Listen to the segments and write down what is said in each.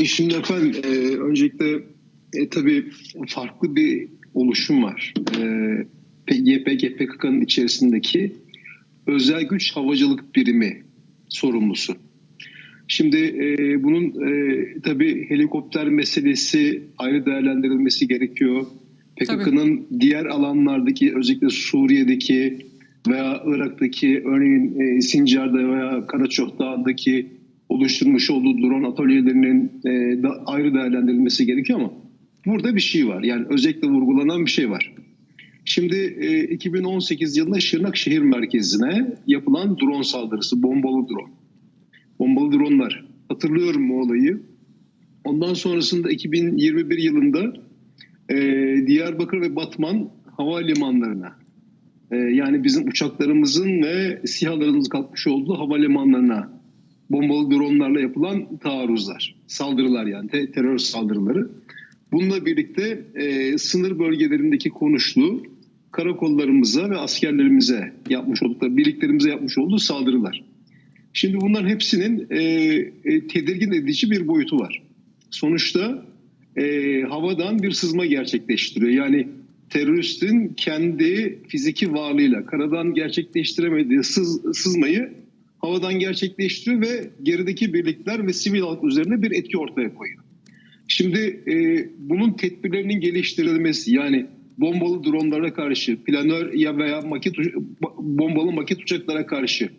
E Şimdi efendim e, öncelikle e, tabii farklı bir oluşum var. E, YPG PKK'nın içerisindeki özel güç havacılık birimi sorumlusu. Şimdi e, bunun e, tabii helikopter meselesi ayrı değerlendirilmesi gerekiyor. PKK'nın diğer alanlardaki özellikle Suriye'deki veya Irak'taki örneğin e, Sincar'da veya Karaçoh Dağı'ndaki oluşturmuş olduğu drone atölyelerinin e, da ayrı değerlendirilmesi gerekiyor ama burada bir şey var. Yani özellikle vurgulanan bir şey var. Şimdi e, 2018 yılında Şırnak şehir merkezine yapılan drone saldırısı, bombalı drone. Bombalı dronlar. Hatırlıyorum bu olayı. Ondan sonrasında 2021 yılında e, Diyarbakır ve Batman havalimanlarına e, yani bizim uçaklarımızın ve SİHA'larımızın kalkmış olduğu havalimanlarına bombalı dronlarla yapılan taarruzlar, saldırılar yani te- terör saldırıları. Bununla birlikte e, sınır bölgelerindeki konuşlu karakollarımıza ve askerlerimize yapmış oldukları, birliklerimize yapmış olduğu saldırılar. Şimdi bunların hepsinin e, e, tedirgin edici bir boyutu var. Sonuçta e, havadan bir sızma gerçekleştiriyor. Yani teröristin kendi fiziki varlığıyla karadan gerçekleştiremediği sız, sızmayı havadan gerçekleştiriyor ve gerideki birlikler ve sivil halk üzerine bir etki ortaya koyuyor. Şimdi e, bunun tedbirlerinin geliştirilmesi yani bombalı dronlara karşı, planör ya veya maket bombalı maket uçaklara karşı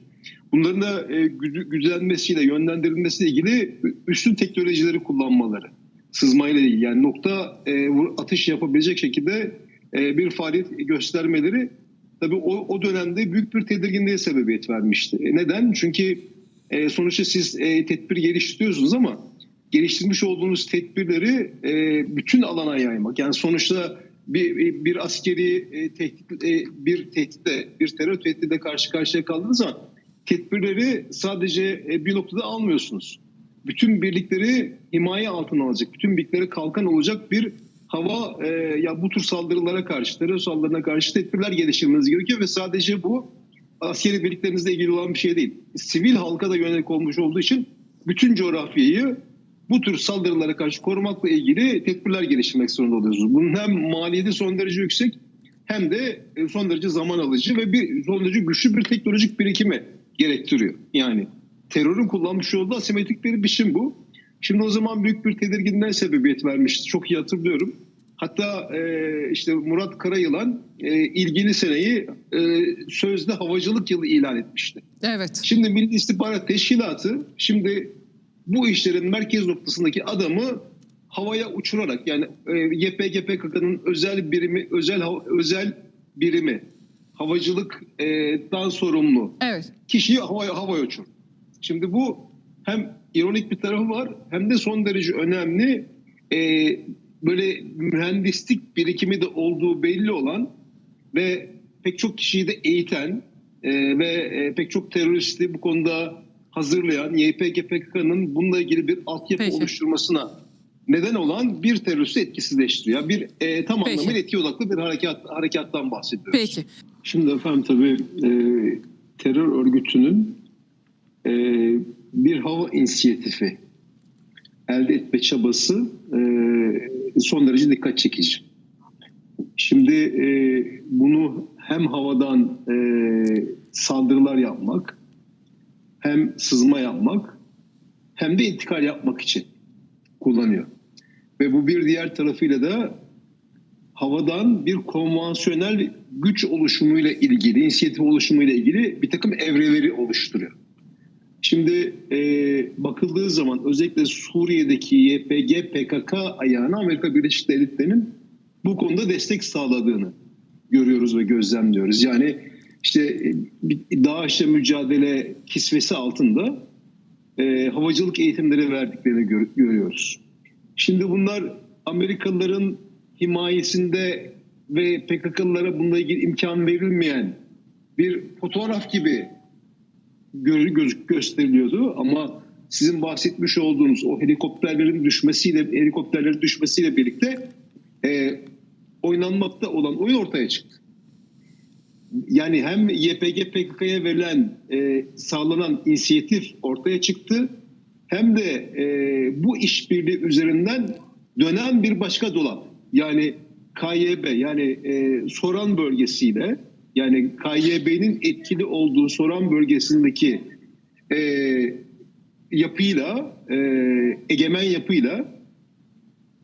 bunların da e, güdülenmesiyle, yönlendirilmesiyle ilgili üstün teknolojileri kullanmaları, sızmayla ilgili yani nokta e, atış yapabilecek şekilde e, bir faaliyet göstermeleri tabii o, o dönemde büyük bir tedirginliğe sebebiyet vermişti. E, neden? Çünkü e, sonuçta siz e, tedbir geliştiriyorsunuz ama geliştirmiş olduğunuz tedbirleri e, bütün alana yaymak. Yani sonuçta bir, bir askeri e, tehdit, e, bir tehditle, bir terör tehditle karşı karşıya kaldığınız zaman tedbirleri sadece e, bir noktada almıyorsunuz. Bütün birlikleri himaye altına alacak, bütün birlikleri kalkan olacak bir hava e, ya bu tür saldırılara karşı, terör saldırılarına karşı tedbirler geliştirmeniz gerekiyor ve sadece bu askeri birliklerinizle ilgili olan bir şey değil. Sivil halka da yönelik olmuş olduğu için bütün coğrafyayı bu tür saldırılara karşı korumakla ilgili tedbirler geliştirmek zorunda oluyorsunuz. Bunun hem maliyeti son derece yüksek hem de e, son derece zaman alıcı ve bir son derece güçlü bir teknolojik birikimi gerektiriyor. Yani terörün kullanmış olduğu asimetrik bir biçim bu. Şimdi o zaman büyük bir tedirginliğe sebebiyet vermişti. Çok iyi hatırlıyorum. Hatta e, işte Murat Karayılan e, ilgili seneyi e, sözde havacılık yılı ilan etmişti. Evet. Şimdi Milli İstihbarat Teşkilatı şimdi bu işlerin merkez noktasındaki adamı havaya uçurarak yani e, YPG PKK'nın özel birimi özel özel birimi havacılıktan sorumlu Evet. kişiyi havaya, havaya uçur. Şimdi bu hem ironik bir tarafı var hem de son derece önemli e, böyle mühendislik birikimi de olduğu belli olan ve pek çok kişiyi de eğiten e, ve e, pek çok teröristi bu konuda hazırlayan YPG PKK'nın bununla ilgili bir altyapı Peki. oluşturmasına neden olan bir teröristi etkisizleştiriyor. Bir e, tam Peki. anlamıyla etki odaklı bir harekat harekattan bahsediyoruz. Peki. Şimdi efendim tabii e, terör örgütünün e, bir hava inisiyatifi elde etme çabası e, son derece dikkat çekici. Şimdi e, bunu hem havadan e, saldırılar yapmak, hem sızma yapmak, hem de intikal yapmak için kullanıyor. Ve bu bir diğer tarafıyla da havadan bir konvansiyonel güç oluşumuyla ilgili, inisiyatif oluşumuyla ilgili bir takım evreleri oluşturuyor. Şimdi e, bakıldığı zaman özellikle Suriye'deki YPG PKK ayağına Amerika Birleşik Devletleri'nin bu konuda destek sağladığını görüyoruz ve gözlemliyoruz. Yani işte e, DAEŞ'le mücadele kisvesi altında e, havacılık eğitimleri verdiklerini gör- görüyoruz. Şimdi bunlar Amerikalıların himayesinde ve PKK'lılara bununla ilgili imkan verilmeyen bir fotoğraf gibi göz- gösteriliyordu ama sizin bahsetmiş olduğunuz o helikopterlerin düşmesiyle helikopterlerin düşmesiyle birlikte e, oynanmakta olan oyun ortaya çıktı. Yani hem YPG PKK'ya verilen e, sağlanan inisiyatif ortaya çıktı hem de e, bu işbirliği üzerinden dönen bir başka dolap. Yani KYB yani e, Soran bölgesiyle yani KYB'nin etkili olduğu Soran bölgesindeki e, yapıyla e, egemen yapıyla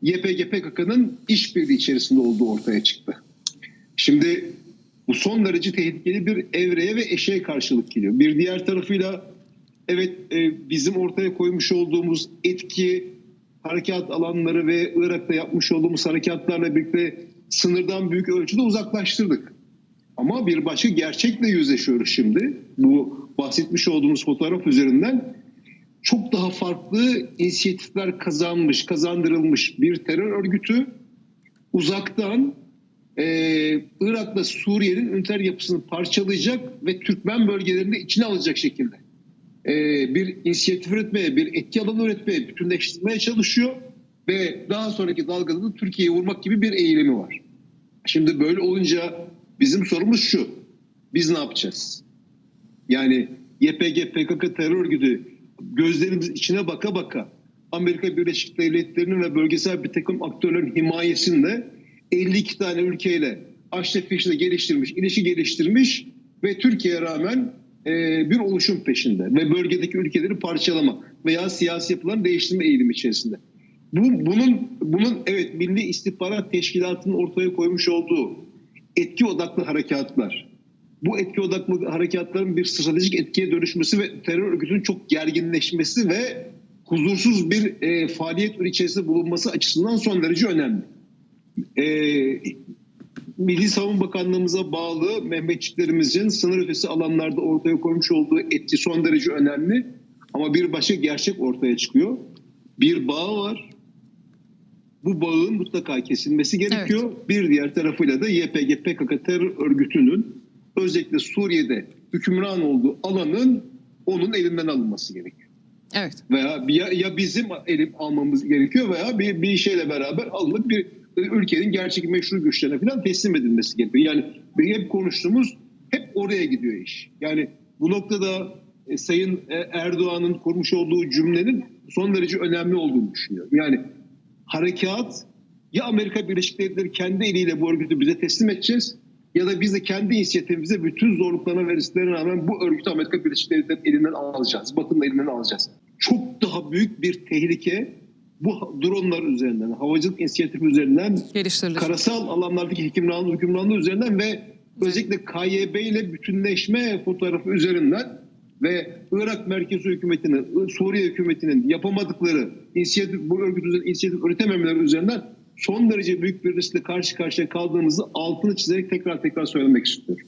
YPG PKK'nın işbirliği içerisinde olduğu ortaya çıktı. Şimdi bu son derece tehlikeli bir evreye ve eşeğe karşılık geliyor. Bir diğer tarafıyla evet e, bizim ortaya koymuş olduğumuz etki harekat alanları ve Irak'ta yapmış olduğumuz harekatlarla birlikte sınırdan büyük ölçüde uzaklaştırdık. Ama bir başka gerçekle yüzleşiyoruz şimdi. Bu bahsetmiş olduğumuz fotoğraf üzerinden çok daha farklı inisiyatifler kazanmış, kazandırılmış bir terör örgütü uzaktan e, Irak'la Suriye'nin üniter yapısını parçalayacak ve Türkmen bölgelerini içine alacak şekilde e, bir inisiyatif üretmeye, bir etki alanı üretmeye, bütünleştirmeye çalışıyor ve daha sonraki dalgada da Türkiye'yi vurmak gibi bir eğilimi var. Şimdi böyle olunca bizim sorumuz şu. Biz ne yapacağız? Yani YPG, PKK terör örgütü gözlerimiz içine baka baka Amerika Birleşik Devletleri'nin ve bölgesel bir takım aktörlerin himayesinde 52 tane ülkeyle aşref fişle geliştirmiş, ilişki geliştirmiş ve Türkiye'ye rağmen e, bir oluşum peşinde ve bölgedeki ülkeleri parçalama veya siyasi yapıların değiştirme eğilimi içerisinde. Bu, bunun, bunun evet Milli İstihbarat Teşkilatı'nın ortaya koymuş olduğu etki odaklı harekatlar, bu etki odaklı harekatların bir stratejik etkiye dönüşmesi ve terör örgütünün çok gerginleşmesi ve huzursuz bir e, faaliyet içerisinde bulunması açısından son derece önemli. E, Milli Savunma Bakanlığımıza bağlı Mehmetçiklerimizin sınır ötesi alanlarda ortaya koymuş olduğu etki son derece önemli. Ama bir başka gerçek ortaya çıkıyor. Bir bağ var. Bu bağın mutlaka kesilmesi gerekiyor. Bir diğer tarafıyla da YPG PKK terör örgütünün özellikle Suriye'de hükümran olduğu alanın onun elinden alınması gerekiyor. Evet. Veya ya, ya bizim elim almamız gerekiyor veya bir, bir şeyle beraber alınıp bir ülkenin gerçek meşru güçlerine falan teslim edilmesi gerekiyor. Yani hep konuştuğumuz hep oraya gidiyor iş. Yani bu noktada e, Sayın e, Erdoğan'ın kurmuş olduğu cümlenin son derece önemli olduğunu düşünüyorum. Yani harekat ya Amerika Birleşik Devletleri kendi eliyle bu örgütü bize teslim edeceğiz ya da biz de kendi inisiyatifimize bütün zorluklarına ve risklerine rağmen bu örgütü Amerika Birleşik Devletleri elinden alacağız. Batı'nın elinden alacağız. Çok daha büyük bir tehlike bu dronlar üzerinden, havacılık inisiyatifi üzerinden, karasal alanlardaki hükümranlığı, hükümranlığı üzerinden ve özellikle KYB ile bütünleşme fotoğrafı üzerinden ve Irak merkezi hükümetinin, Suriye hükümetinin yapamadıkları inisiyatif, bu örgüt üzerinden inisiyatif üretememeleri üzerinden son derece büyük bir riskle karşı karşıya kaldığımızı altını çizerek tekrar tekrar söylemek istiyorum.